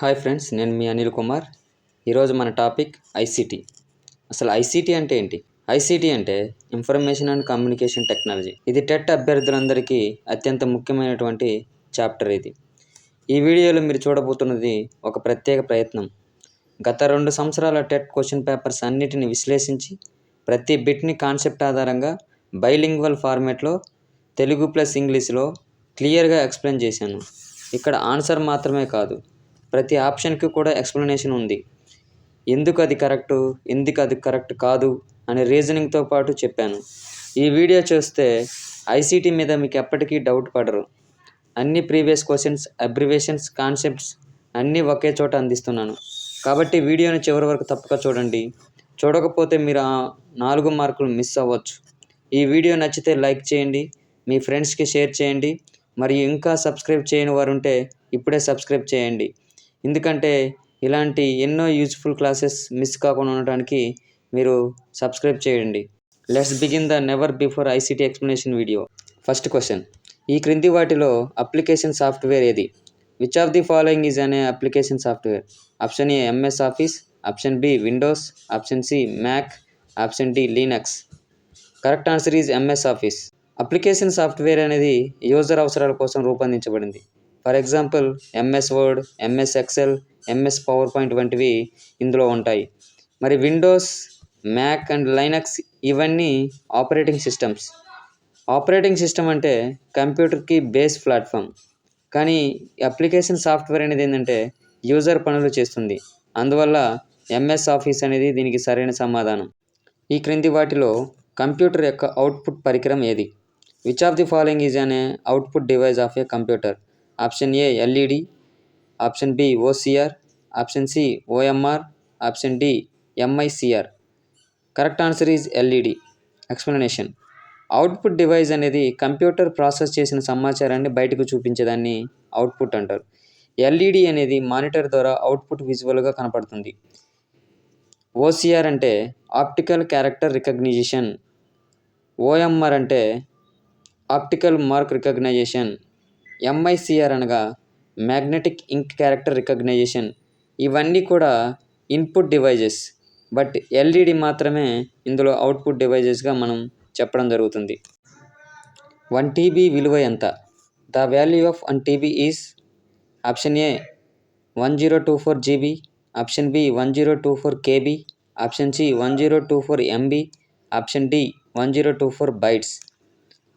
Hi friends నేను మీ అనిల్ కుమార్. ఈరోజు మన టాపిక్ ఐసీటీ అసలు ఐసీటీ అంటే ఏంటి? ఐసీటీ అంటే ఇన్ఫర్మేషన్ అండ్ కమ్యూనికేషన్ టెక్నాలజీ. ఇది టెట్ అభ్యర్థులందరికీ అత్యంత ముఖ్యమైనటువంటి చాప్టర్ ఇది. ఈ వీడియోలో మీరు చూడబోతున్నది ఒక ప్రత్యేక ప్రయత్నం. గత రెండు సంవత్సరాల టెట్ క్వశ్చన్ పేపర్స్ అన్నిటిని విశ్లేషించి ప్రతి బిట్ని కాన్సెప్ట్ ఆధారంగా బైలింగ్వల్ ఫార్మేట్లో తెలుగు ప్లస్ ఇంగ్లీష్లో క్లియర్గా ఎక్స్ప్లెయిన్ చేశాను. ఇక్కడ ఆన్సర్ మాత్రమే కాదు ప్రతి ఆప్షన్కి కూడా ఎక్స్ప్లెనేషన్ ఉంది. ఎందుకు అది కరెక్ట్? ఎందుకు అది కరెక్ట్ కాదు? అనే రీజనింగ్తో పాటు చెప్పాను. ఈ వీడియో చూస్తే ఐసీటీ మీద మీకు ఎప్పటికీ డౌట్ పడరు. అన్ని ప్రీవియస్ క్వశ్చన్స్ అబ్రివేషన్స్ కాన్సెప్ట్స్ అన్నీ ఒకే చోట అందిస్తున్నాను. కాబట్టి వీడియోని చివరి వరకు తప్పక చూడండి. చూడకపోతే మీరు ఆ నాలుగు మార్కులు మిస్ అవ్వచ్చు. ఈ వీడియో నచ్చితే లైక్ చేయండి. మీ ఫ్రెండ్స్కి షేర్ చేయండి. మరియు ఇంకా సబ్స్క్రైబ్ చేయని వారుంటే ఇప్పుడే సబ్స్క్రైబ్ చేయండి. ఎందుకంటే ఇలాంటి ఎన్నో యూజ్ఫుల్ క్లాసెస్ మిస్ కాకుండా ఉండటానికి మీరు సబ్స్క్రైబ్ చేయండి. Let's begin the never before ICT explanation video. First question. ఈ క్రింది వాటిలో అప్లికేషన్ సాఫ్ట్వేర్ ఏది? Which of the following is అనే application software option A MS Office option B Windows option C Mac option D Linux correct answer is MS Office application software అనేది user అవసరాల కోసం రూపొందించబడింది. For example MS Word MS Excel MS PowerPoint వంటివి ఇందులో ఉంటాయి. మరి Windows Mac and Linux ఇవన్నీ operating systems. Operating system అంటే కంప్యూటర్కి బేస్ ప్లాట్ఫామ్. కానీ అప్లికేషన్ సాఫ్ట్వేర్ అనేది ఏంటంటే యూజర్ పనులు చేస్తుంది. అందువల్ల ఎంఎస్ ఆఫీస్ అనేది దీనికి సరైన సమాధానం. ఈ క్రింది వాటిలో కంప్యూటర్ యొక్క అవుట్పుట్ పరికరం ఏది? Which of the following is అనే output device of a computer. Option A LED option B OCR option C OMR option D MICR. Correct answer is LED. Explanation. Output device అనేది computer process చేసిన సమాచారాన్ని బయటకు చూపించేదాన్ని output అంటారు. LED అనేది monitor ద్వారా output విజువల్గా కనపడుతుంది. ఓసిఆర్ అంటే ఆప్టికల్ క్యారెక్టర్ రికగ్నిషన్. ఓఎంఆర్ అంటే ఆప్టికల్ మార్క్ రికగ్నైజేషన్ ఎంఐసిఆర్ అనగా మ్యాగ్నెటిక్ ఇంక్ క్యారెక్టర్ రికగ్నైజేషన్. ఇవన్నీ కూడా ఇన్పుట్ డివైజెస్ బట్ ఎల్ఈడి మాత్రమే ఇందులో అవుట్పుట్ డివైజెస్గా మనం చెప్పడం జరుగుతుంది. వన్ టీబీ విలువ ఎంత? The value of one TB is option A one zero two four GB option B one zero two four KB option C one zero two four MB option D one zero two four bytes.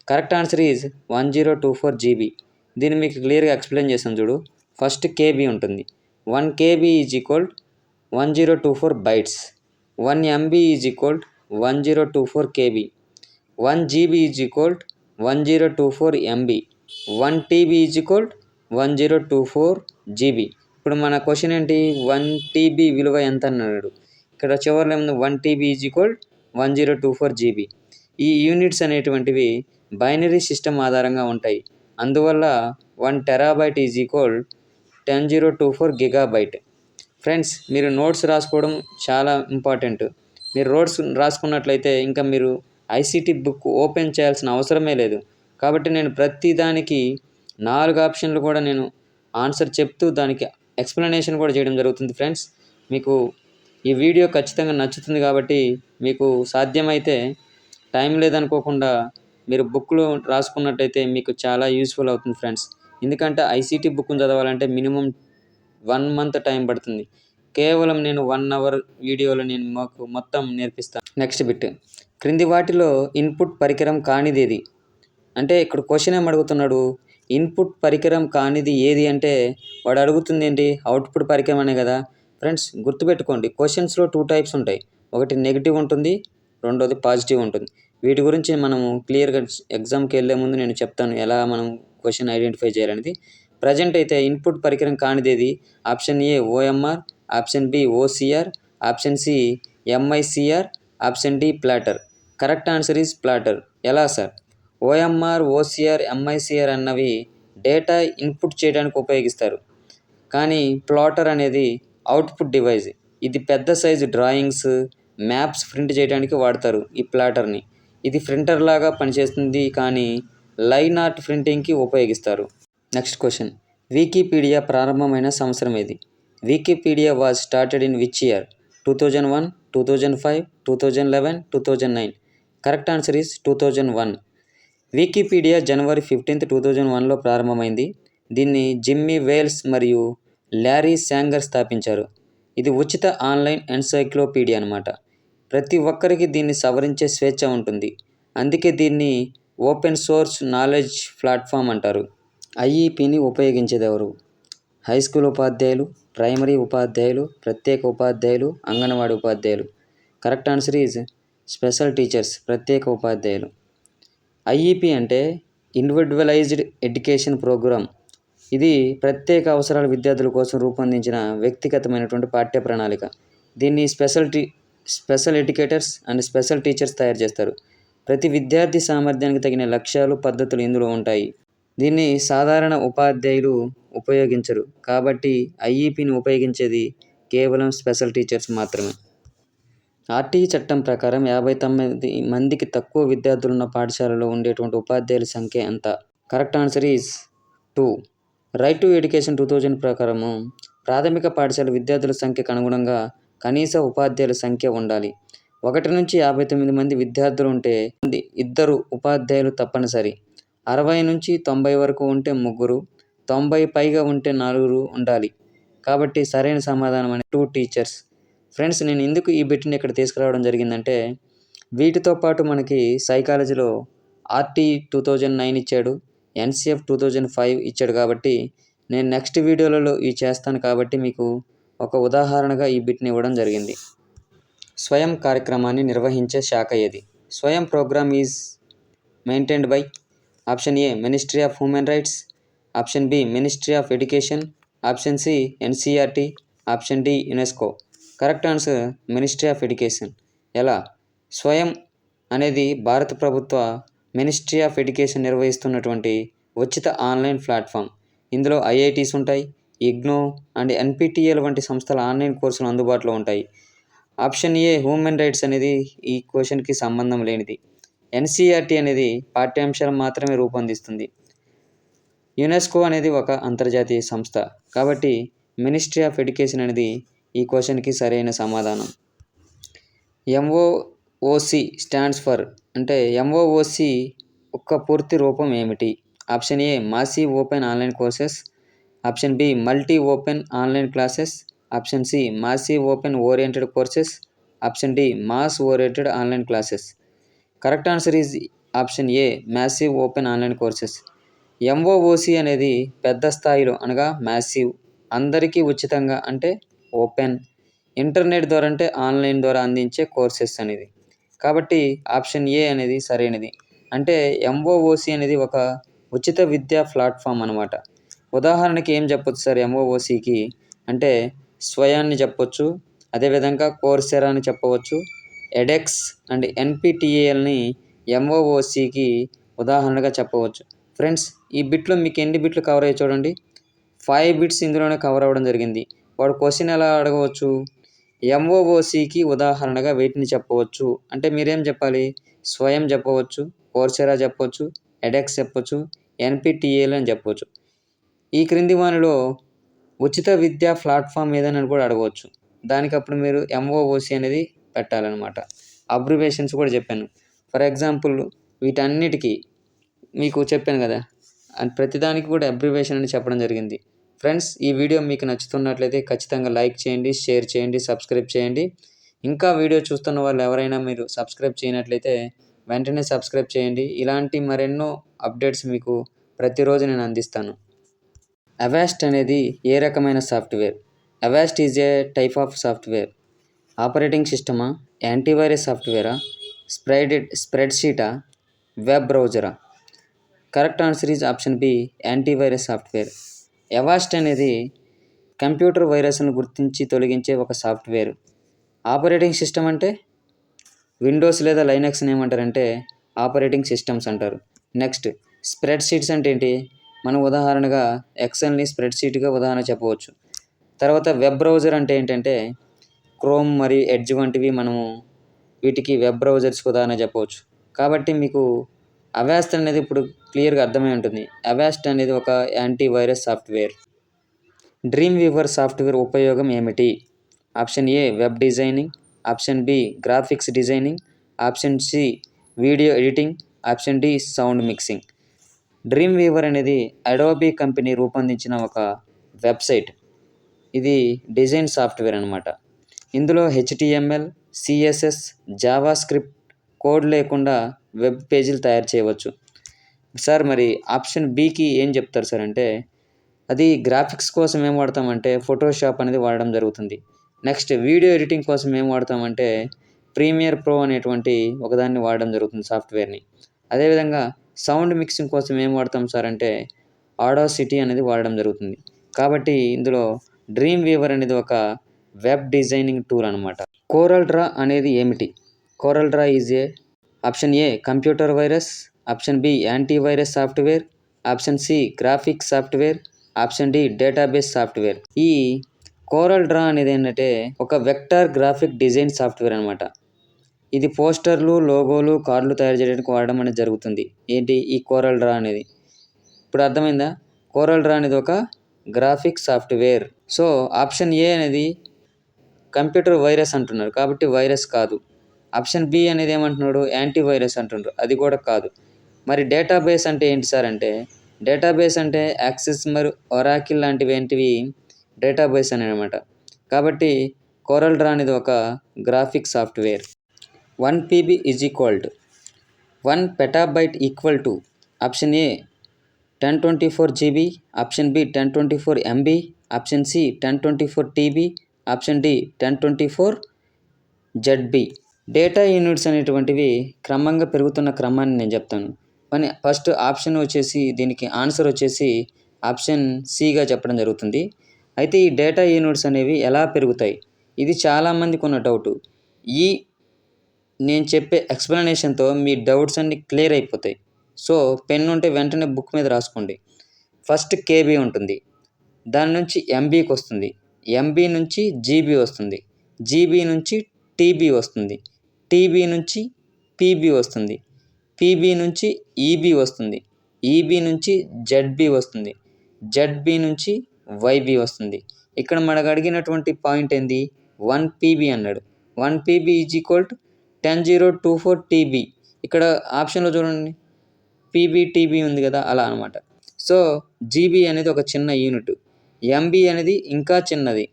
Correct answer is one zero two four GB. దీన్ని మీకు క్లియర్గా explain చేస్తాను చూడు. First KB ఉంటుంది. One KB is equal one zero two four bytes. One MB is equal one zero two four KB. One GB is equal one zero two four MB. One TB is equal one zero two four GB. ఇప్పుడు మన question ఏంటి? One TB విలువ ఎంత అన్నాడు ఇక్కడ చివరిలో ఏముంది? One TB is equal one zero two four GB. ఈ యూనిట్స్ అనేటువంటివి బైనరీ సిస్టమ్ ఆధారంగా ఉంటాయి. అందువల్ల one terabyte is equal ten zero two four gigabyte friends మీరు నోట్స్ రాసుకోవడం చాలా ఇంపార్టెంట్ మీరు నోట్స్ రాసుకున్నట్లయితే ఇంకా మీరు ఐసీటీ బుక్ ఓపెన్ చేయాల్సిన అవసరమే లేదు. కాబట్టి నేను ప్రతి దానికి నాలుగు ఆప్షన్లు కూడా నేను ఆన్సర్ చెప్తూ దానికి ఎక్స్ప్లెనేషన్ కూడా చేయడం జరుగుతుంది ఫ్రెండ్స్ మీకు ఈ వీడియో ఖచ్చితంగా నచ్చుతుంది కాబట్టి మీకు సాధ్యమైతే టైం లేదనుకోకుండా మీరు బుక్లు రాసుకున్నట్టయితే మీకు చాలా యూస్ఫుల్ అవుతుంది ఫ్రెండ్స్. ఎందుకంటే ఐసీటీ బుక్ను చదవాలంటే మినిమం వన్ మంత్ టైం పడుతుంది. కేవలం నేను వన్ అవర్ వీడియోలో నేను మాకు మొత్తం నేర్పిస్తాను. Next bit. క్రింది వాటిలో ఇన్పుట్ పరికరం కానిది ఏది? అంటే ఇక్కడ క్వశ్చన్ ఏం అడుగుతున్నాడు? ఇన్పుట్ పరికరం కానిది ఏది అంటే వాడు అడుగుతుంది ఏంటి? అవుట్పుట్ పరికరం అనే కదా. ఫ్రెండ్స్ గుర్తుపెట్టుకోండి. క్వశ్చన్స్లో టూ టైప్స్ ఉంటాయి. ఒకటి నెగిటివ్ ఉంటుంది రెండోది పాజిటివ్ ఉంటుంది. వీటి గురించి మనము క్లియర్గా ఎగ్జామ్కి వెళ్ళే ముందు నేను చెప్తాను ఎలా మనం క్వశ్చన్ ఐడెంటిఫై చేయాలనేది. ప్రజెంట్ అయితే ఇన్పుట్ పరికరం కానిదేది option A OMR option B OCR option C MICR option D plotter. Correct answer is plotter. ఎలా సార్? ఓఎంఆర్ ఓసిఆర్ ఎంఐసిఆర్ అన్నవి డేటా ఇన్పుట్ చేయడానికి ఉపయోగిస్తారు. కానీ ప్లాటర్ అనేది అవుట్పుట్ డివైజ్. ఇది పెద్ద సైజు డ్రాయింగ్స్ మ్యాప్స్ ప్రింట్ చేయడానికి వాడతారు ఈ ప్లాటర్ని. ఇది ప్రింటర్ లాగా పనిచేస్తుంది కానీ లైన్ ఆర్ట్ ప్రింటింగ్కి ఉపయోగిస్తారు. నెక్స్ట్ క్వశ్చన్ వికీపీడియా ప్రారంభమైన సంవత్సరం ఏది? Wikipedia was started in which year two thousand one two thousand five two thousand eleven two thousand nine correct answer is two thousand one Wikipedia January fifteenth two thousand వన్లో ప్రారంభమైంది. దీన్ని Jimmy Wales మరియు Larry Sanger స్థాపించారు. ఇది ఉచిత online encyclopaedia అనమాట ప్రతి ఒక్కరికి దీన్ని సవరించే స్వేచ్ఛ ఉంటుంది. అందుకే దీన్ని ఓపెన్ సోర్స్ నాలెడ్జ్ ప్లాట్ఫామ్ అంటారు. ఐఈపిని ఉపయోగించేదెవరు? హై స్కూల్ ఉపాధ్యాయులు ప్రైమరీ ఉపాధ్యాయులు ప్రత్యేక ఉపాధ్యాయులు అంగన్వాడీ ఉపాధ్యాయులు. Correct answer is special teachers ప్రత్యేక ఉపాధ్యాయులు. ఐఈపి అంటే ఇండివిజువలైజ్డ్ ఎడ్యుకేషన్ ప్రోగ్రామ్. ఇది ప్రత్యేక అవసరాల విద్యార్థుల కోసం రూపొందించిన వ్యక్తిగతమైనటువంటి పాఠ్య ప్రణాళిక దీన్ని special tea special educators and special teachers తయారు చేస్తారు. ప్రతి విద్యార్థి సామర్థ్యానికి తగిన లక్ష్యాలు పద్ధతులు ఇందులో ఉంటాయి. దీన్ని సాధారణ ఉపాధ్యాయులు ఉపయోగించరు. కాబట్టి ఐఈపిని ఉపయోగించేది కేవలం స్పెషల్ టీచర్స్ మాత్రమే. ఆర్టీఈ చట్టం ప్రకారం యాభై తొమ్మిది మందికి తక్కువ విద్యార్థులు ఉన్న పాఠశాలలో ఉండేటువంటి ఉపాధ్యాయుల సంఖ్య ఎంత? Correct answer is two. Right to education two thousand ప్రకారము ప్రాథమిక పాఠశాల విద్యార్థుల సంఖ్యకు అనుగుణంగా కనీస ఉపాధ్యాయుల సంఖ్య ఉండాలి. ఒకటి నుంచి యాభై తొమ్మిది మంది విద్యార్థులు ఉంటే ఇద్దరు ఉపాధ్యాయులు తప్పనిసరి. అరవై నుంచి తొంభై వరకు ఉంటే ముగ్గురు తొంభై పైగా ఉంటే నలుగురు ఉండాలి. కాబట్టి సరైన సమాధానం అని టూ టీచర్స్ ఫ్రెండ్స్ నేను ఎందుకు ఈ బిట్ని ఇక్కడ తీసుకురావడం జరిగిందంటే వీటితో పాటు మనకి సైకాలజీలో ఆర్టీ టూ థౌజండ్ నైన్ ఇచ్చాడు ఎన్సిఎఫ్ టూ థౌజండ్ ఫైవ్ ఇచ్చాడు కాబట్టి నేను నెక్స్ట్ వీడియోలలో ఇవి చేస్తాను కాబట్టి మీకు ఒక ఉదాహరణగా ఈ బిట్ని ఇవ్వడం జరిగింది. స్వయం కార్యక్రమాన్ని నిర్వహించే శాఖ ఏది? Swayam program is maintained by option A ministry of human rights option B ministry of education option C NCERT option D UNESCO. Correct answer ministry of education. ఎలా? స్వయం అనేది భారత ప్రభుత్వ మినిస్ట్రీ ఆఫ్ ఎడ్యుకేషన్ నిర్వహిస్తున్నటువంటి ఉచిత ఆన్లైన్ ప్లాట్ఫామ్. ఇందులో IITs ఉంటాయి IGNOU and NPTEL వంటి సంస్థల ఆన్లైన్ కోర్సులు అందుబాటులో ఉంటాయి. ఆప్షన్ ఏ హ్యూమన్ రైట్స్ అనేది ఈ క్వశ్చన్కి సంబంధం లేనిది. ఎన్సిఆర్టీ అనేది పాఠ్యాంశాలు మాత్రమే రూపొందిస్తుంది. యునెస్కో అనేది ఒక అంతర్జాతీయ సంస్థ. కాబట్టి మినిస్ట్రీ ఆఫ్ ఎడ్యుకేషన్ అనేది ఈ క్వశ్చన్కి సరైన సమాధానం. ఎంఓఓసి స్టాండ్స్ ఫర్ అంటే ఎంఓఓసి ఒక పూర్తి రూపం ఏమిటి? Option A massy open online courses. Option B multi open online classes option C massive open oriented courses option D mass oriented online classes. Correct answer is option A massive open online courses. MOOC అనేది పెద్ద స్థాయిలో అనగా massive అందరికీ ఉచితంగా అంటే open internet ద్వారా అంటే online ద్వారా అందించే కోర్సెస్ అనేది. కాబట్టి ఆప్షన్ ఏ అనేది సరైనది. అంటే ఎంఓఓసి అనేది ఒక ఉచిత విద్యా ప్లాట్ఫామ్ అనమాట. ఉదాహరణకి ఏం చెప్పొచ్చు సార్ ఎంఓఓసికి అంటే స్వయాన్ని చెప్పొచ్చు అదేవిధంగా కోర్సెరా అని చెప్పవచ్చు. ఎడెక్స్ అండ్ ఎన్పిటిఏఎల్ని ఎంఓఓసికి ఉదాహరణగా చెప్పవచ్చు. ఫ్రెండ్స్ ఈ బిట్లో మీకు ఎన్ని బిట్లు కవర్ అయ్యి చూడండి. ఫైవ్ బిట్స్ ఇందులోనే కవర్ అవ్వడం జరిగింది. వాడు క్వశ్చన్ ఎలా అడగవచ్చు? ఎంఓఓసికి ఉదాహరణగా వీటిని చెప్పవచ్చు. అంటే మీరేం చెప్పాలి? స్వయం చెప్పవచ్చు కోర్సెరా చెప్పవచ్చు ఎడెక్స్ చెప్పవచ్చు ఎన్పిటిఏలు అని చెప్పవచ్చు ఈ క్రింది వానిలో ఉచిత విద్యా ప్లాట్ఫామ్ ఏదని కూడా అడగవచ్చు. దానికి అప్పుడు మీరు ఎంఓఓసి అనేది పెట్టాలన్నమాట. అబ్రివేషన్స్ కూడా చెప్పాను. ఫర్ ఎగ్జాంపుల్ వీటన్నిటికీ మీకు చెప్పాను కదా అండ్ ప్రతిదానికి కూడా అబ్రివేషన్ అని చెప్పడం జరిగింది. ఫ్రెండ్స్ ఈ వీడియో మీకు నచ్చుతున్నట్లయితే ఖచ్చితంగా లైక్ చేయండి షేర్ చేయండి సబ్స్క్రైబ్ చేయండి. ఇంకా వీడియో చూస్తున్న వాళ్ళు ఎవరైనా మీరు సబ్స్క్రైబ్ చేయనట్లయితే వెంటనే సబ్స్క్రైబ్ చేయండి. ఇలాంటి మరెన్నో అప్డేట్స్ మీకు ప్రతిరోజు నేను అందిస్తాను. అవాస్ట్ అనేది ఏ రకమైన software? Avast is a type of software operating సిస్టమా antivirus సాఫ్ట్వేరా స్ప్రెడ్ స్ప్రెడ్షీటా web బ్రౌజరా correct answer is option B antivirus software Avast అనేది కంప్యూటర్ వైరస్ను గుర్తించి తొలగించే ఒక సాఫ్ట్వేర్ ఆపరేటింగ్ సిస్టమ్ అంటే? విండోస్ లేదా లైనక్స్ని ఏమంటారంటే ఆపరేటింగ్ సిస్టమ్స్ అంటారు. నెక్స్ట్ స్ప్రెడ్ షీట్స్ అంటే ఏంటి? మనం ఉదాహరణగా ఎక్సెల్ని స్ప్రెడ్షీట్గా ఉదాహరణ చెప్పవచ్చు. తర్వాత వెబ్ బ్రౌజర్ అంటే ఏంటంటే క్రోమ్ మరియు ఎడ్జ్ వంటివి మనము వీటికి వెబ్ బ్రౌజర్స్కి ఉదాహరణ చెప్పవచ్చు. కాబట్టి మీకు అవాస్ట్ అనేది ఇప్పుడు క్లియర్గా అర్థమై ఉంటుంది. అవాస్ట్ అనేది ఒక antivirus software Dreamweaver software ఉపయోగం ఏమిటి? Option A web designing option B graphics designing option C video editing option D sound mixing Dreamweaver అనేది అడోబీ కంపెనీ రూపొందించిన ఒక వెబ్సైట్. ఇది డిజైన్ సాఫ్ట్వేర్ అనమాట ఇందులో HTML CSS JavaScript code లేకుండా web పేజీలు తయారు చేయవచ్చు. సార్ మరి ఆప్షన్ బికి ఏం చెప్తారు సార్ అంటే అది గ్రాఫిక్స్ కోసం ఏం వాడతామంటే ఫోటోషాప్ అనేది వాడడం జరుగుతుంది. నెక్స్ట్ వీడియో ఎడిటింగ్ కోసం ఏం వాడతామంటే ప్రీమియర్ ప్రో అనేటువంటి ఒకదాన్ని వాడడం జరుగుతుంది సాఫ్ట్వేర్ని. అదేవిధంగా సౌండ్ మిక్సింగ్ కోసం ఏం వాడతాం సార్ అంటే ఆడో సిటీ అనేది వాడడం జరుగుతుంది. కాబట్టి ఇందులో డ్రీమ్ వీవర్ అనేది ఒక వెబ్ డిజైనింగ్ టూల్ అనమాట కోరల్ డ్రా అనేది ఏమిటి? Corel Draw is a option A computer virus option B antivirus software option C graphics software option D database software. ఈ కోరల్ డ్రా అనేది ఏంటంటే ఒక వెక్టార్ గ్రాఫిక్ డిజైన్ సాఫ్ట్వేర్ అనమాట ఇది పోస్టర్లు లోగోలు కార్డులు తయారు చేయడానికి వాడడం అనేది జరుగుతుంది. ఏంటి? ఈ కోరల్ డ్రా అనేది. ఇప్పుడు అర్థమైందా? కోరల్ డ్రా అనేది ఒక graphic software. So option A అనేది కంప్యూటర్ వైరస్ అంటున్నారు. కాబట్టి వైరస్ కాదు. ఆప్షన్ బి అనేది ఏమంటున్నాడు? యాంటీ వైరస్ అంటున్నారు. అది కూడా కాదు. మరి డేటాబేస్ అంటే ఏంటి సార్ అంటే డేటాబేస్ అంటే యాక్సెస్ మరి ఒరాకిల్ లాంటివి ఏంటివి? డేటాబేస్ అని అనమాట కాబట్టి కోరల్ డ్రా అనేది ఒక graphic software. One PB is equal to one petabyte equal to option A ten twenty four GB option B ten twenty four MB option C ten twenty four TB option D ten twenty four ZB data units అనేటువంటివి క్రమంగా పెరుగుతున్న క్రమాన్ని నేను చెప్తాను. కానీ first option వచ్చేసి దీనికి answer వచ్చేసి ఆప్షన్ సిగా చెప్పడం జరుగుతుంది. అయితే ఈ డేటా యూనిట్స్ అనేవి ఎలా పెరుగుతాయి? ఇది చాలామందికి ఉన్న డౌట్ ఈ నేను చెప్పే ఎక్స్ప్లెనేషన్తో మీ డౌట్స్ అన్ని క్లియర్ అయిపోతాయి. సో పెన్ ఉంటే వెంటనే బుక్ మీద రాసుకోండి. ఫస్ట్ కేబీ ఉంటుంది. దాని నుంచి ఎంబీకి వస్తుంది. ఎంబీ నుంచి జీబీ వస్తుంది. జీబీ నుంచి టీబీ వస్తుంది. టీబీ నుంచి పీబీ వస్తుంది. పీబీ నుంచి ఈబీ వస్తుంది. ఈబీ నుంచి జెడ్బీ వస్తుంది. జెడ్బీ నుంచి వైబీ వస్తుంది. ఇక్కడ మనకు అడిగినటువంటి పాయింట్ ఏంది? వన్ పీబీ అన్నాడు. One PB is equal to ten zero two four TB. ఇక్కడ ఆప్షన్లో చూడండి. పీబీ టీబీ ఉంది కదా అలా అనమాట సో జీబీ అనేది ఒక చిన్న యూనిట్. ఎంబీ అనేది ఇంకా చిన్నది.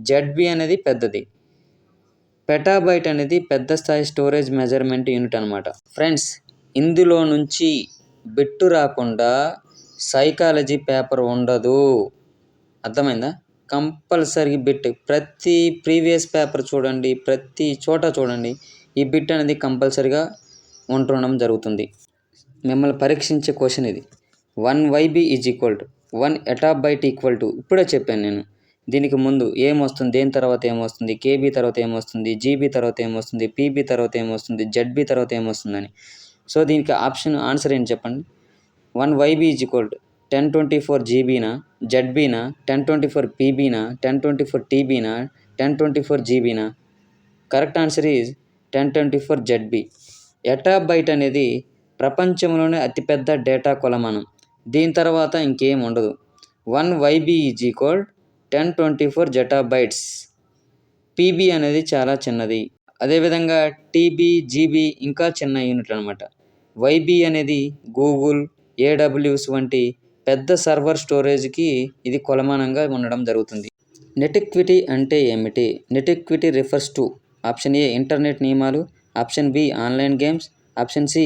జెడ్బీ అనేది పెద్దది. పెటాబైట్ అనేది పెద్ద స్థాయి స్టోరేజ్ మెజర్మెంట్ యూనిట్ అనమాట ఫ్రెండ్స్ ఇందులో నుంచి బిట్టు రాకుండా సైకాలజీ పేపర్ ఉండదు. అర్థమైందా? Compulsory bit. ప్రతి ప్రీవియస్ పేపర్ చూడండి ప్రతి చోట చూడండి. ఈ బిట్ అనేది కంపల్సరీగా ఉండడం జరుగుతుంది. మిమ్మల్ని పరీక్షించే క్వశ్చన్ ఇది. One YB is equal to one yottabyte equal to ఇప్పుడే చెప్పాను నేను. దీనికి ముందు ఏమొస్తుంది దేని తర్వాత ఏమొస్తుంది కేబీ తర్వాత ఏమొస్తుంది జీబీ తర్వాత ఏమొస్తుంది పీబీ తర్వాత ఏమొస్తుంది జెడ్బీ తర్వాత ఏమొస్తుందని సో దీనికి ఆప్షన్ ఆన్సర్ ఏంటి చెప్పండి? One YB is equal to ten twenty four జీబీనా జెడ్బీనా టెన్ ట్వంటీ ఫోర్ పీబీనా టెన్ ట్వంటీ ఫోర్ టీబీనా ten twenty four జీబీనా correct answer is ten twenty four ZB. Yottabyte అనేది ప్రపంచంలోనే అతిపెద్ద డేటా కొలమానం. దీని తర్వాత ఇంకేం ఉండదు. One YB is equal ten twenty four zettabytes. PB అనేది చాలా చిన్నది. అదేవిధంగా టీబీ జీబీ ఇంకా చిన్న యూనిట్ అనమాట వైబీ అనేది గూగుల్ ఏడబ్ల్యూస్ వంటి పెద్ద సర్వర్ స్టోరేజ్కి ఇది కొలమానంగా ఉండడం జరుగుతుంది. నెటిక్విటీ అంటే ఏమిటి? Netiquette refers to option A internet నియమాలు option B online games option C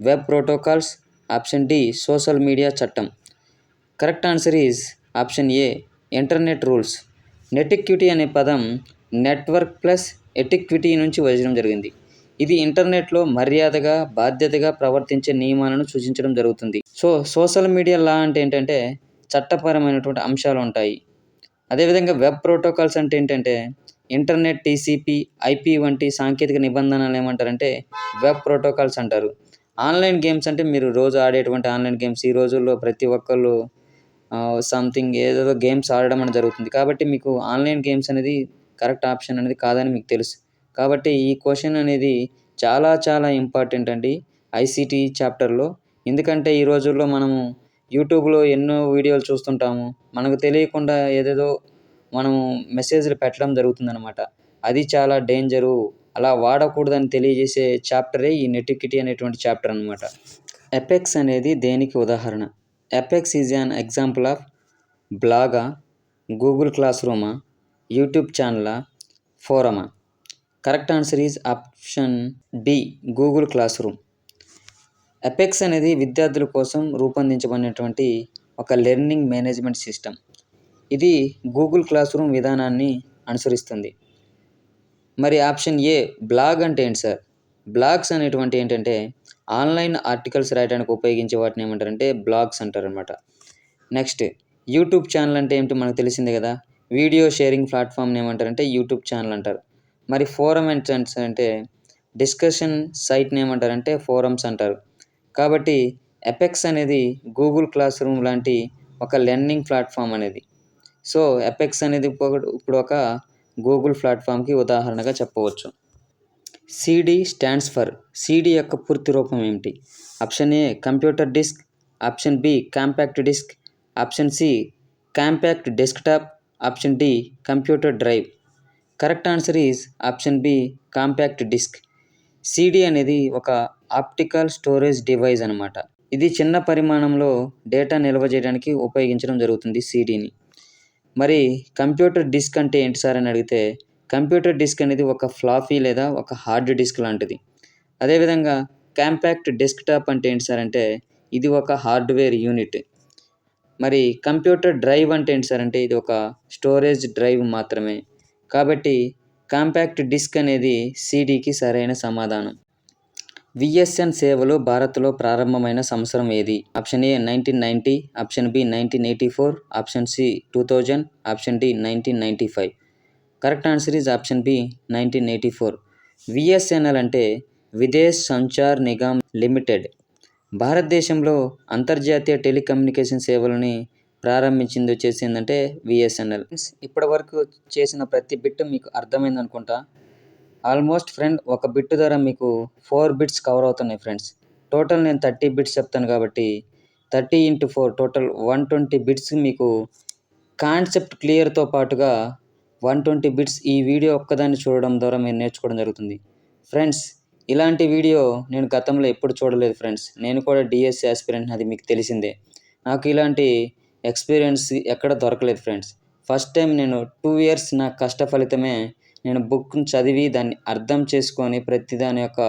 web protocols option D social media చట్టం. Correct answer is option A internet rules. Netiquette అనే పదం నెట్వర్క్ ప్లస్ ఎటిక్విటీ నుంచి వచ్చడం జరిగింది. ఇది ఇంటర్నెట్లో మర్యాదగా బాధ్యతగా ప్రవర్తించే నియమాలను సూచించడం జరుగుతుంది. సో సోషల్ మీడియా లా అంటే ఏంటంటే చట్టపరమైనటువంటి అంశాలు ఉంటాయి. అదేవిధంగా వెబ్ ప్రోటోకాల్స్ అంటే ఏంటంటే ఇంటర్నెట్ టీసీపీ ఐపీ వంటి సాంకేతిక నిబంధనలు ఏమంటారంటే వెబ్ ప్రోటోకాల్స్ అంటారు. ఆన్లైన్ గేమ్స్ అంటే మీరు రోజు ఆడేటువంటి ఆన్లైన్ గేమ్స్. ఈ రోజుల్లో ప్రతి ఒక్కళ్ళు సంథింగ్ ఏదేదో గేమ్స్ ఆడడం అనేది జరుగుతుంది. కాబట్టి మీకు ఆన్లైన్ గేమ్స్ అనేది కరెక్ట్ ఆప్షన్ అనేది కాదని మీకు తెలుసు. కాబట్టి ఈ క్వశ్చన్ అనేది చాలా చాలా ఇంపార్టెంట్ అండి ఐసీటీ చాప్టర్లో. ఎందుకంటే ఈ రోజుల్లో మనము యూట్యూబ్లో ఎన్నో వీడియోలు చూస్తుంటాము. మనకు తెలియకుండా ఏదేదో మనం మెసేజ్లు పెట్టడం జరుగుతుందన్నమాట. అది చాలా డేంజరు అలా వాడకూడదని తెలియజేసే చాప్టరే ఈ నెటిక్విటీ అనేటువంటి చాప్టర్ అనమాట ఎపెక్స్ అనేది దేనికి ఉదాహరణ? Apex is an example of బ్లాగా Google class రూమా యూట్యూబ్ ఛానలా ఫోరమా correct answer is option D Google classroom Apex అనేది విద్యార్థుల కోసం రూపొందించబడినటువంటి ఒక లెర్నింగ్ మేనేజ్మెంట్ సిస్టమ్ ఇది గూగుల్ క్లాస్ రూమ్ విధానాన్ని అనుసరిస్తుంది. మరి ఆప్షన్ ఏ బ్లాగ్ అంటే ఏంటి సార్? బ్లాగ్స్ అనేటువంటి ఏంటంటే ఆన్లైన్ ఆర్టికల్స్ రాయడానికి ఉపయోగించే వాటిని ఏమంటారంటే బ్లాగ్స్ అంటారనమాట నెక్స్ట్ యూట్యూబ్ ఛానల్ అంటే ఏంటో మనకు తెలిసిందే కదా? వీడియో షేరింగ్ ప్లాట్ఫామ్ని ఏమంటారంటే యూట్యూబ్ ఛానల్ అంటారు. మరి ఫోరం ఎంట్రన్స్ అంటే డిస్కషన్ సైట్ని ఏమంటారంటే ఫోరమ్స్ అంటారు. కాబట్టి ఎపెక్స్ అనేది గూగుల్ క్లాస్ రూమ్ లాంటి ఒక లెర్నింగ్ ప్లాట్ఫామ్ అనేది. సో ఎపెక్స్ అనేది ఇప్పుడు ఒక గూగుల్ ప్లాట్ఫామ్కి ఉదాహరణగా చెప్పవచ్చు. సిడి స్టాండ్స్ ఫర్ సిడి యొక్క పూర్తి రూపం ఏమిటి? Option A computer disc option B compact disc option C compact desktop option D computer drive correct answer is option B compact disc CD అనేది ఒక ఆప్టికల్ స్టోరేజ్ డివైస్ అనమాట ఇది చిన్న పరిమాణంలో డేటా నిల్వ చేయడానికి ఉపయోగించడం జరుగుతుంది సిడిని మరి కంప్యూటర్ డిస్క్ అంటే ఏంటి సార్ అని అడిగితే కంప్యూటర్ డిస్క్ అనేది ఒక ఫ్లాఫీ లేదా ఒక హార్డ్ డిస్క్ లాంటిది. అదేవిధంగా కాంపాక్ట్ డెస్క్టాప్ అంటే ఏంటి సార్ అంటే ఇది ఒక హార్డ్వేర్ యూనిట్. మరి కంప్యూటర్ డ్రైవ్ అంటే ఏంటి సార్ అంటే ఇది ఒక స్టోరేజ్ డ్రైవ్ మాత్రమే. కాబట్టి కాంపాక్ట్ డిస్క్ అనేది సీడీకి సరైన సమాధానం. విఎస్ఎన్ సేవలు భారత్లో ప్రారంభమైన సంవత్సరం ఏది? Option A nineteen ninety option B nineteen eighty four option C two thousand option D nineteen ninety five. Correct answer is option B nineteen eighty four. VSNL అంటే విదేశ్ సంచార్ నిగమ్ లిమిటెడ్. భారతదేశంలో అంతర్జాతీయ టెలికమ్యూనికేషన్ సేవలని ప్రారంభించింది వచ్చేసి ఏంటంటే విఎస్ఎన్ఎల్. ఇప్పటి వరకు చేసిన ప్రతి బిట్ మీకు అర్థమైంది అనుకుంటా ఆల్మోస్ట్ ఫ్రెండ్ ఒక బిట్ ద్వారా మీకు ఫోర్ బిట్స్ కవర్ అవుతున్నాయి ఫ్రెండ్స్. టోటల్ నేను థర్టీ బిట్స్ చెప్తాను కాబట్టి thirty into four total one twenty bits మీకు కాన్సెప్ట్ క్లియర్తో పాటుగా వన్ ట్వంటీ బిట్స్ ఈ వీడియో ఒక్కదాన్ని చూడడం ద్వారా మీరు నేర్చుకోవడం జరుగుతుంది. ఫ్రెండ్స్ ఇలాంటి వీడియో నేను గతంలో ఎప్పుడు చూడలేదు ఫ్రెండ్స్. నేను కూడా డిఎస్సి ఆస్పిరెంట్ అది మీకు తెలిసిందే. నాకు ఇలాంటి ఎక్స్పీరియన్స్ ఎక్కడ దొరకలేదు ఫ్రెండ్స్. ఫస్ట్ టైం నేను టూ ఇయర్స్ నా కష్ట ఫలితమే నేను బుక్ని చదివి దాన్ని అర్థం చేసుకొని ప్రతి దాని యొక్క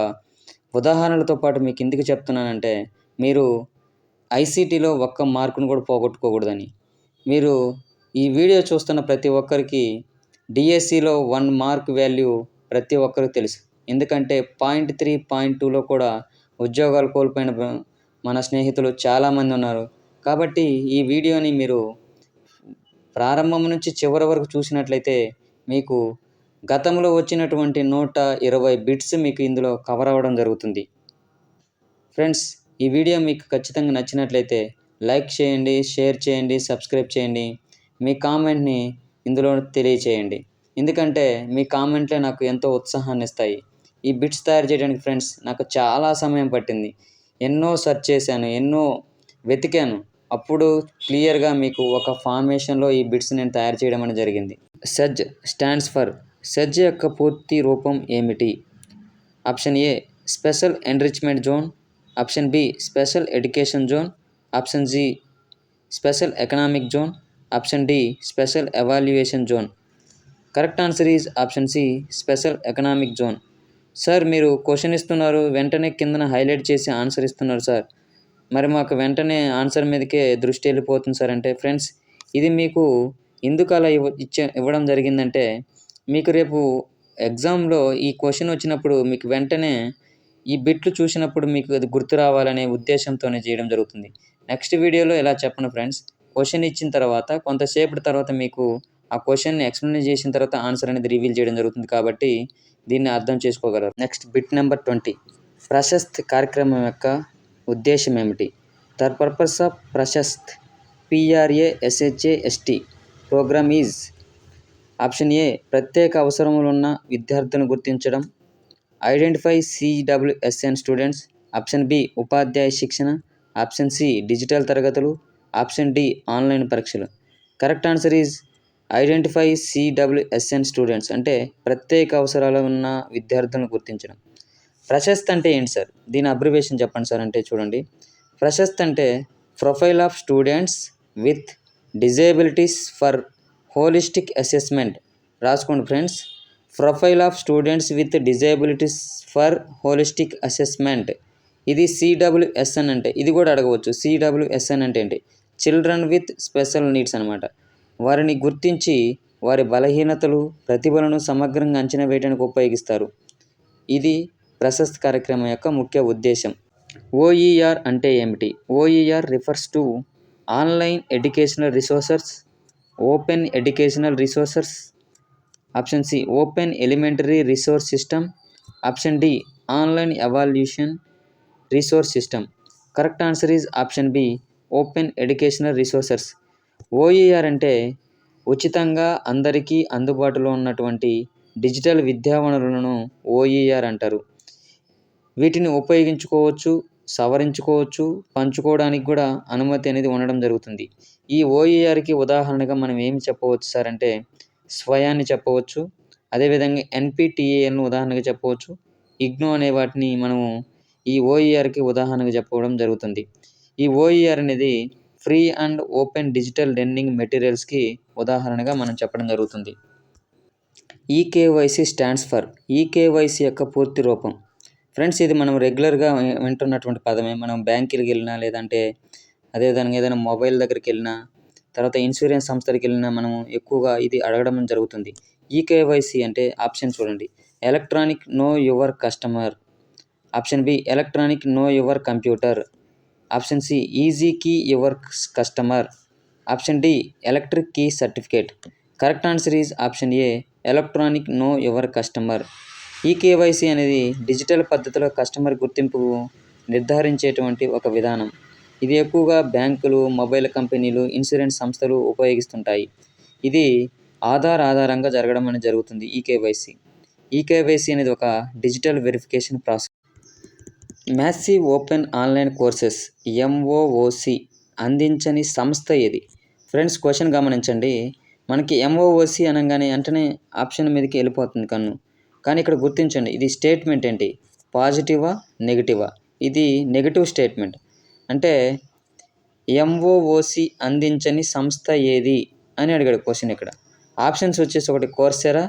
ఉదాహరణలతో పాటు మీకు ఎందుకు చెప్తున్నానంటే మీరు ఐసీటీలో ఒక్క మార్కును కూడా పోగొట్టుకోకూడదని. మీరు ఈ వీడియో చూస్తున్న ప్రతి ఒక్కరికి డిఎస్సిలో వన్ మార్క్ వాల్యూ ప్రతి ఒక్కరికి తెలుసు. ఎందుకంటే పాయింట్ త్రీ పాయింట్ టూలో కూడా ఉద్యోగాలు కోల్పోయిన మన స్నేహితులు చాలామంది ఉన్నారు. కాబట్టి ఈ వీడియోని మీరు ప్రారంభం నుంచి చివరి వరకు చూసినట్లయితే మీకు గతంలో వచ్చినటువంటి నూట ఇరవై బిట్స్ మీకు ఇందులో కవర్ అవ్వడం జరుగుతుంది. ఫ్రెండ్స్ ఈ వీడియో మీకు ఖచ్చితంగా నచ్చినట్లయితే లైక్ చేయండి షేర్ చేయండి సబ్స్క్రైబ్ చేయండి. మీ కామెంట్ని ఇందులో తెలియచేయండి. ఎందుకంటే మీ కామెంట్లే నాకు ఎంతో ఉత్సాహాన్ని ఇస్తాయి. ఈ బిట్స్ తయారు చేయడానికి ఫ్రెండ్స్ నాకు చాలా సమయం పట్టింది. ఎన్నో సెర్చ్ చేశాను ఎన్నో వెతికాను. అప్పుడు క్లియర్గా మీకు ఒక ఫార్మేషన్లో ఈ బిట్స్ నేను తయారు చేయడం అనేది జరిగింది. సజ్ స్టాండ్స్ ఫర్ సెజ్ యొక్క పూర్తి రూపం ఏమిటి? Option A special enrichment zone. Option B special education zone. Option G special economic zone. Option D special evaluation zone. Correct answer is option C special economic zone. Sir మీరు question ఇస్తున్నారు వెంటనే కిందన highlight చేసి answer ఇస్తున్నారు sir. మరి మాకు వెంటనే answer మీదకే దృష్టి వెళ్ళిపోతుంది సార్. అంటే ఫ్రెండ్స్ ఇది మీకు ఎందుకు అలా ఇవ్వ ఇచ్చే ఇవ్వడం జరిగిందంటే మీకు రేపు ఎగ్జామ్లో ఈ క్వశ్చన్ వచ్చినప్పుడు మీకు వెంటనే ఈ బిట్లు చూసినప్పుడు మీకు అది గుర్తు రావాలనే ఉద్దేశంతోనే చేయడం జరుగుతుంది. నెక్స్ట్ వీడియోలో ఇలా చెప్పను ఫ్రెండ్స్. క్వశ్చన్ ఇచ్చిన తర్వాత కొంతసేపటి తర్వాత మీకు ఆ క్వశ్చన్ని ఎక్స్ప్లెయిన్ చేసిన తర్వాత ఆన్సర్ అనేది రివీల్ చేయడం జరుగుతుంది కాబట్టి దీన్ని అర్థం చేసుకోగలరు. Next bit number twenty. Prashast కార్యక్రమం యొక్క ఉద్దేశం ఏమిటి? The purpose of Prashast PRA SHA ST program is option A ప్రత్యేక అవసరములున్న విద్యార్థులను గుర్తించడం identify CWSN students option B ఉపాధ్యాయ శిక్షణ ఆప్షన్ సి డిజిటల్ తరగతులు ఆప్షన్ డి ఆన్లైన్ పరీక్షలు. Correct answer is identify CWSN students అంటే ప్రత్యేక అవసరాలు ఉన్న విద్యార్థులను గుర్తించడం. ప్రశస్త్ అంటే ఏంటి సార్? దీని అబ్రివేషన్ చెప్పండి సార్ అంటే చూడండి. ప్రశస్త్ అంటే profile of students with disabilities for holistic assessment. రాసుకోండి friends. Profile of students with disabilities for holistic assessment. ఇది సిడబ్ల్యూఎస్ఎన్ అంటే ఇది కూడా అడగవచ్చు. సిడబ్ల్యూఎస్ఎన్ అంటే ఏంటి? చిల్డ్రన్ విత్ స్పెషల్ నీడ్స్ అనమాట వారిని గుర్తించి వారి బలహీనతలు ప్రతిభలను సమగ్రంగా అంచనా వేయడానికి ఉపయోగిస్తారు. ఇది ప్రశస్త కార్యక్రమం యొక్క ముఖ్య ఉద్దేశం. ఓఈఆర్ అంటే ఏమిటి? OER refers to online educational resources open educational resources. Option C open elementary resource system. Option D online evaluation resource system. Correct answer is option B open educational resources. OER అంటే ఉచితంగా అందరికీ అందుబాటులో ఉన్నటువంటి digital విద్యా వనరులను OER అంటారు. వీటిని ఉపయోగించుకోవచ్చు సవరించుకోవచ్చు పంచుకోవడానికి కూడా అనుమతి అనేది ఉండడం జరుగుతుంది. ఈ ఓఈఆర్కి ఉదాహరణగా మనం ఏమి చెప్పవచ్చు సార్ అంటే స్వయాన్ని చెప్పవచ్చు అదేవిధంగా ఎన్పిటిఏఎల్ను ఉదాహరణగా చెప్పవచ్చు ఇగ్నో అనే వాటిని మనము ఈ ఓఈఆర్కి ఉదాహరణగా చెప్పడం జరుగుతుంది. ఈ ఓఈఆర్ అనేది free and open digital learning మెటీరియల్స్కి ఉదాహరణగా మనం చెప్పడం జరుగుతుంది. ఈకేవైసీ స్టాండ్స్ ఫర్ ఈకేవైసీ యొక్క పూర్తి రూపం. ఫ్రెండ్స్ ఇది మనం రెగ్యులర్గా వింటున్నటువంటి పదమే. మనం బ్యాంకులకి వెళ్ళినా లేదంటే అదేవిధంగా ఏదైనా మొబైల్ దగ్గరికి వెళ్ళినా తర్వాత ఇన్సూరెన్స్ సంస్థలకి వెళ్ళినా మనం ఎక్కువగా ఇది అడగడం జరుగుతుంది. ఈకేవైసీ అంటే ఆప్షన్ చూడండి. Electronic know your customer. Option B electronic know your computer. Option C easy key your customer. Option D electric key certificate. Correct answer is option A electronic know your customer. E KYC అనేది digital పద్ధతిలో customer గుర్తింపు నిర్ధారించేటువంటి ఒక విధానం. ఇది ఎక్కువగా బ్యాంకులు mobile కంపెనీలు ఇన్సూరెన్స్ సంస్థలు ఉపయోగిస్తుంటాయి. ఇది ఆధార్ ఆధారంగా జరగడం అనేది జరుగుతుంది ఈ కేవైసీ. ఈ కేవైసీ అనేది ఒక digital verification process. Massive open online courses MOOC అందించని సంస్థ ఏది? ఫ్రెండ్స్ క్వశ్చన్ గమనించండి. మనకి ఎంఓఓసి అనగానే వెంటనే ఆప్షన్ మీదకి వెళ్ళిపోతుంది కన్ను. కానీ ఇక్కడ గుర్తించండి ఇది స్టేట్మెంట్ ఏంటి? పాజిటివా నెగిటివా ఇది నెగిటివ్ స్టేట్మెంట్ అంటే ఎంఓఓసి అందించని సంస్థ ఏది అని అడిగాడు క్వశ్చన్ ఇక్కడ. ఆప్షన్స్ వచ్చేసి ఒకటి Coursera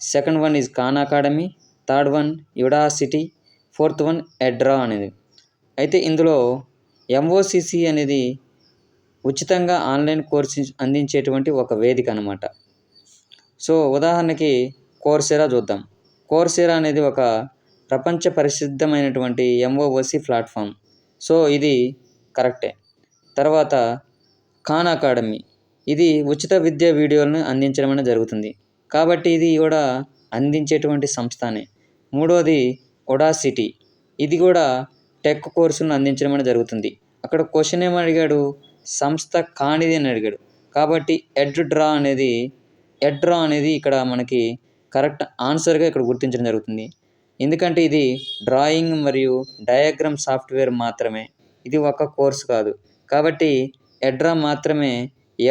second one is Khan Academy third one Udacity fourth one ఎడ్రా అనేది. అయితే ఇందులో ఎంఓసిసి అనేది ఉచితంగా ఆన్లైన్ కోర్సు అందించేటువంటి ఒక వేదిక అనమాట సో ఉదాహరణకి కోర్సెరా చూద్దాం. కోర్సేరా అనేది ఒక ప్రపంచ ప్రసిద్ధమైనటువంటి ఎంఓఓసి ప్లాట్ఫామ్ సో ఇది కరెక్టే. తర్వాత ఖాన్ అకాడమీ. ఇది ఉచిత విద్యా వీడియోలను అందించడం అనేది జరుగుతుంది. కాబట్టి ఇది కూడా అందించేటువంటి సంస్థనే. మూడోది ఒడాసిటీ ఇది కూడా టెక్ కోర్సులను అందించడం అనేది జరుగుతుంది. అక్కడ క్వశ్చన్ ఏమని అడిగాడు? సంస్థ కానిది అని అడిగాడు. కాబట్టి ఎడ్ డ్రా అనేది ఎడ్ డ్రా అనేది ఇక్కడ మనకి కరెక్ట్ ఆన్సర్గా ఇక్కడ గుర్తించడం జరుగుతుంది. ఎందుకంటే ఇది డ్రాయింగ్ మరియు డయాగ్రామ్ సాఫ్ట్వేర్ మాత్రమే. ఇది ఒక కోర్స్ కాదు. కాబట్టి ఎడ్రా మాత్రమే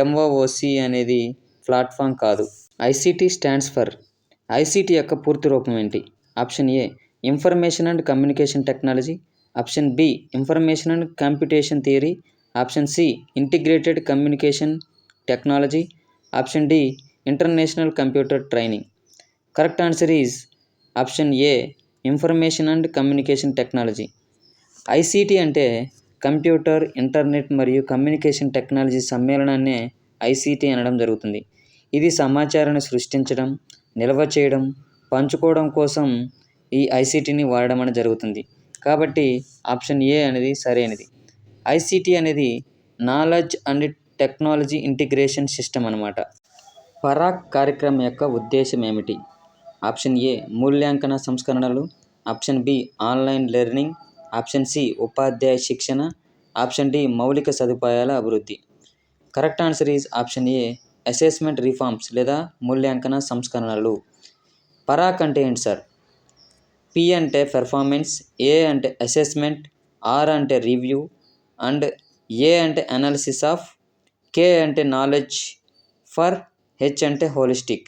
ఎంఓఓసి అనేది ప్లాట్ఫామ్ కాదు. ఐసీటీ స్టాండ్స్ ఫర్ ఐసీటీ యొక్క పూర్తి రూపం ఏంటి? Option A information and communication technology. Option B information and computation theory. Option C integrated communication technology. Option D international computer training. Correct answer is option A information and communication technology. ICT అంటే computer internet మరియు communication technology సమ్మేళనాన్నే ICT అనడం జరుగుతుంది. ఇది సమాచారాన్ని సృష్టించడం నిల్వ చేయడం పంచుకోవడం కోసం ఈ ఐసీటీని వాడడం అనేది జరుగుతుంది. కాబట్టి ఆప్షన్ ఏ అనేది సరైనది. ఐసీటీ అనేది knowledge and technology integration system అనమాట పరాక్ కార్యక్రమం యొక్క ఉద్దేశం ఏమిటి? ఆప్షన్ ఏ మూల్యాంకన సంస్కరణలు option B online learning option C ఉపాధ్యాయ శిక్షణ ఆప్షన్ డి మౌలిక సదుపాయాల అభివృద్ధి. Correct answer is option A assessment reforms లేదా మూల్యాంకన సంస్కరణలు. పరాక్ అంటే ఏంటి సార్. పి అంటే పెర్ఫార్మెన్స్ ఏ అంటే అసెస్మెంట్ ఆర్ అంటే రివ్యూ అండ్ ఏ అంటే అనాలిసిస్ ఆఫ్ కే అంటే నాలెడ్జ్ ఫర్ హెచ్ అంటే హోలిస్టిక్.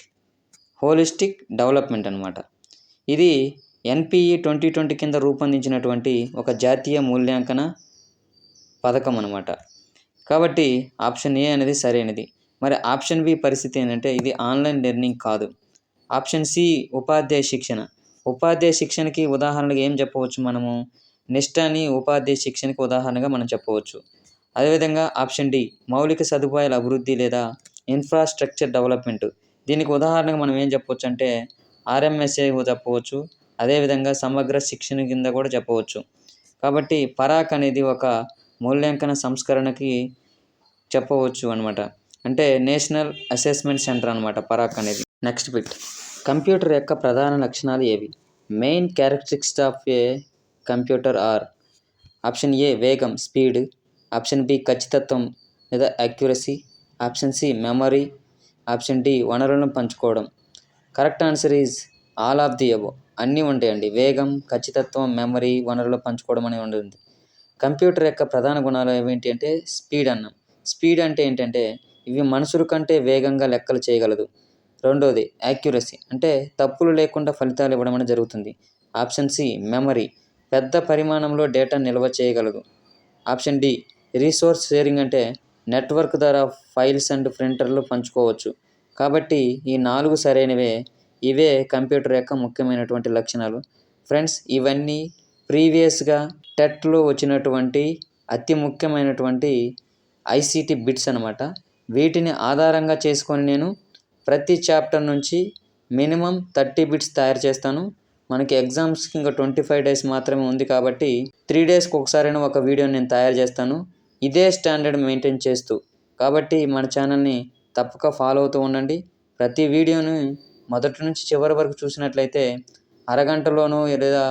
హోలిస్టిక్ డెవలప్మెంట్ అనమాట ఇది ఎన్పిఈ ట్వంటీ ట్వంటీ కింద రూపొందించినటువంటి ఒక జాతీయ మూల్యాంకన పథకం అనమాట కాబట్టి ఆప్షన్ ఏ అనేది సరైనది. మరి ఆప్షన్ బి పరిస్థితి ఏంటంటే ఇది ఆన్లైన్ లెర్నింగ్ కాదు. ఆప్షన్ సి ఉపాధ్యాయ శిక్షణ. ఉపాధ్యాయ శిక్షణకి ఉదాహరణగా ఏం చెప్పవచ్చు మనము? నిష్ట అని ఉపాధ్యాయ శిక్షణకి ఉదాహరణగా మనం చెప్పవచ్చు. అదేవిధంగా ఆప్షన్ డి మౌలిక సదుపాయాల అభివృద్ధి లేదా ఇన్ఫ్రాస్ట్రక్చర్ డెవలప్మెంట్. దీనికి ఉదాహరణగా మనం ఏం చెప్పవచ్చు అంటే ఆర్ఎంఎస్ఏ చెప్పవచ్చు. అదేవిధంగా సమగ్ర శిక్షణ కింద కూడా చెప్పవచ్చు. కాబట్టి పరాక్ అనేది ఒక మూల్యాంకన సంస్కరణకి చెప్పవచ్చు అనమాట అంటే నేషనల్ అసెస్మెంట్ సెంటర్ అనమాట పరాక్ అనేది. Next bit. కంప్యూటర్ యొక్క ప్రధాన లక్షణాలు ఏవి? Main characteristics of a computer are. Option A వేగం స్పీడ్. ఆప్షన్ బి ఖచ్చితత్వం లేదా accuracy. Option C memory. Option D వనరులను పంచుకోవడం. Correct answer is all of the above అన్నీ ఉంటాయండి. వేగం ఖచ్చితత్వం మెమరీ వనరులు పంచుకోవడం అనేది ఉంటుంది. కంప్యూటర్ యొక్క ప్రధాన గుణాలు ఏమిటి అంటే స్పీడ్ అన్నాం. స్పీడ్ అంటే ఏంటంటే ఇవి మనుషుల కంటే వేగంగా లెక్కలు చేయగలదు. రెండోది యాక్యురసీ అంటే తప్పులు లేకుండా ఫలితాలు ఇవ్వడం అనేది జరుగుతుంది. Option C memory. పెద్ద పరిమాణంలో డేటా నిల్వ చేయగలదు. ఆప్షన్ డి రీసోర్స్ షేరింగ్ అంటే నెట్వర్క్ ద్వారా ఫైల్స్ అండ్ ప్రింటర్లు పంచుకోవచ్చు. కాబట్టి ఈ నాలుగు సరైనవే. ఇవే కంప్యూటర్ యొక్క ముఖ్యమైనటువంటి లక్షణాలు. ఫ్రెండ్స్ ఇవన్నీ ప్రీవియస్గా టెట్లో వచ్చినటువంటి అతి ముఖ్యమైనటువంటి ఐసీటీ బిట్స్ అనమాట వీటిని ఆధారంగా చేసుకొని నేను ప్రతి చాప్టర్ నుంచి మినిమం థర్టీ బిట్స్ తయారు చేస్తాను. మనకి ఎగ్జామ్స్కి ఇంకా ట్వంటీ ఫైవ్ డేస్ మాత్రమే ఉంది కాబట్టి త్రీ డేస్కి ఒకసారైనా ఒక వీడియో నేను తయారు చేస్తాను. ఇదే స్టాండర్డ్ మెయింటైన్ చేస్తూ. కాబట్టి మన ఛానల్ని తప్పక ఫాలో అవుతూ ఉండండి. ప్రతి వీడియోని మొదటి నుంచి చివరి వరకు చూసినట్లయితే అరగంటలోనూ లేదా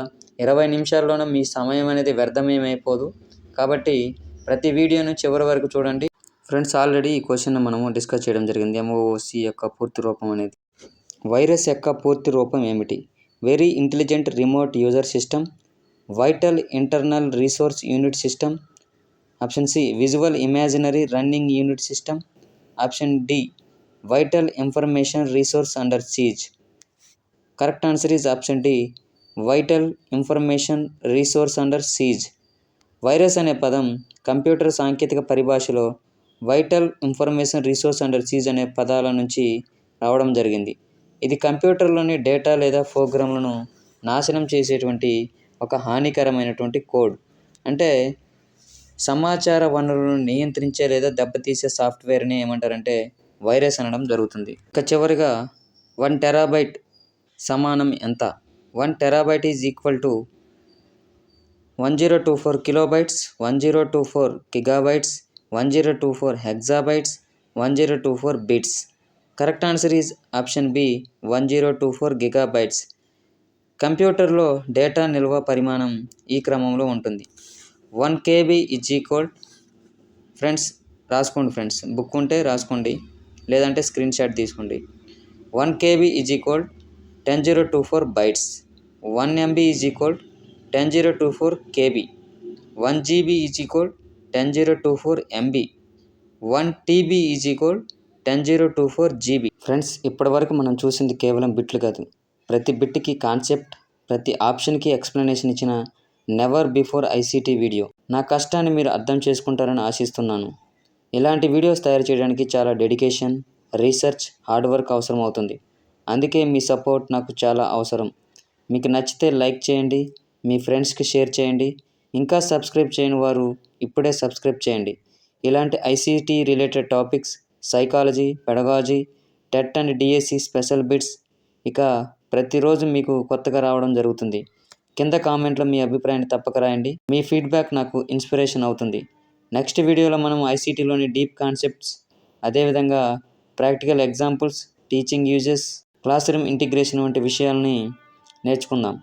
ఇరవై నిమిషాల్లోనూ మీ సమయం అనేది వ్యర్థమేమైపోదు కాబట్టి ప్రతి వీడియోను చివరి వరకు చూడండి. ఫ్రెండ్స్ ఆల్రెడీ ఈ క్వశ్చన్ మనము డిస్కస్ చేయడం జరిగింది. ఎంఓఓసి యొక్క పూర్తి రూపం అనేది. వైరస్ యొక్క పూర్తి రూపం ఏమిటి? Very intelligent remote user system. Vital internal resource unit system. Option C visual imaginary running unit system. Option D vital information resource under siege. Correct answer is option D vital information resource under siege. Virus అనే పదం computer సాంకేతిక పరిభాషలో vital information resource under siege అనే పదాల నుంచి రావడం జరిగింది. ఇది కంప్యూటర్లోని డేటా లేదా ప్రోగ్రాంలను నాశనం చేసేటువంటి ఒక హానికరమైనటువంటి కోడ్. అంటే సమాచార వనరులను నియంత్రించే లేదా దెబ్బతీసే సాఫ్ట్వేర్ని ఏమంటారంటే వైరస్ అనడం జరుగుతుంది. ఇక చివరిగా వన్ టెరాబైట్ సమానం ఎంత? One terabyte is equal to one zero two four kilobytes one zero two four gigabytes one zero two four exabytes one zero two four bits. Correct answer is option B one zero two four gigabytes. కంప్యూటర్లో data నిల్వ పరిమాణం ఈ క్రమంలో ఉంటుంది. One KB is equal. Friends రాసుకోండి friends. Book ఉంటే రాసుకోండి. లేదంటే స్క్రీన్ షాట్ తీసుకోండి. One KB is equal ten zero two four bytes. One MB is equal ten zero two four KB. One GB is equal ten zero two four MB. One TB is equal ten zero two four GB. Friends ఇప్పటివరకు మనం చూసింది కేవలం బిట్లు కాదు. ప్రతి బిట్కి concept ప్రతి ఆప్షన్కి ఎక్స్ప్లెనేషన్ ఇచ్చిన నెవర్ బిఫోర్ ఐసీటీ వీడియో నా కష్టాన్ని మీరు అర్థం చేసుకుంటారని ఆశిస్తున్నాను. ఇలాంటి వీడియోస్ తయారు చేయడానికి చాలా డెడికేషన్ రీసెర్చ్ హార్డ్ వర్క్ అవసరం అవుతుంది అందుకే మీ సపోర్ట్ నాకు చాలా అవసరం. మీకు నచ్చితే లైక్ చేయండి మీ ఫ్రెండ్స్కి షేర్ చేయండి ఇంకా సబ్స్క్రైబ్ చేయని వారు ఇప్పుడే సబ్స్క్రైబ్ చేయండి. ఇలాంటి ICT related topics psychology pedagogy TET and DSC special bits ఇక ప్రతిరోజు మీకు కొత్తగా రావడం జరుగుతుంది. కింద కామెంట్లో మీ అభిప్రాయాన్ని తప్పక రాయండి. మీ ఫీడ్బ్యాక్ నాకు ఇన్స్పిరేషన్ అవుతుంది. నెక్స్ట్ వీడియోలో మనం ఐసీటీలోని డీప్ కాన్సెప్ట్స్ అదేవిధంగా practical examples teaching uses class room integration వంటి విషయాల్ని నేర్చుకుందాం.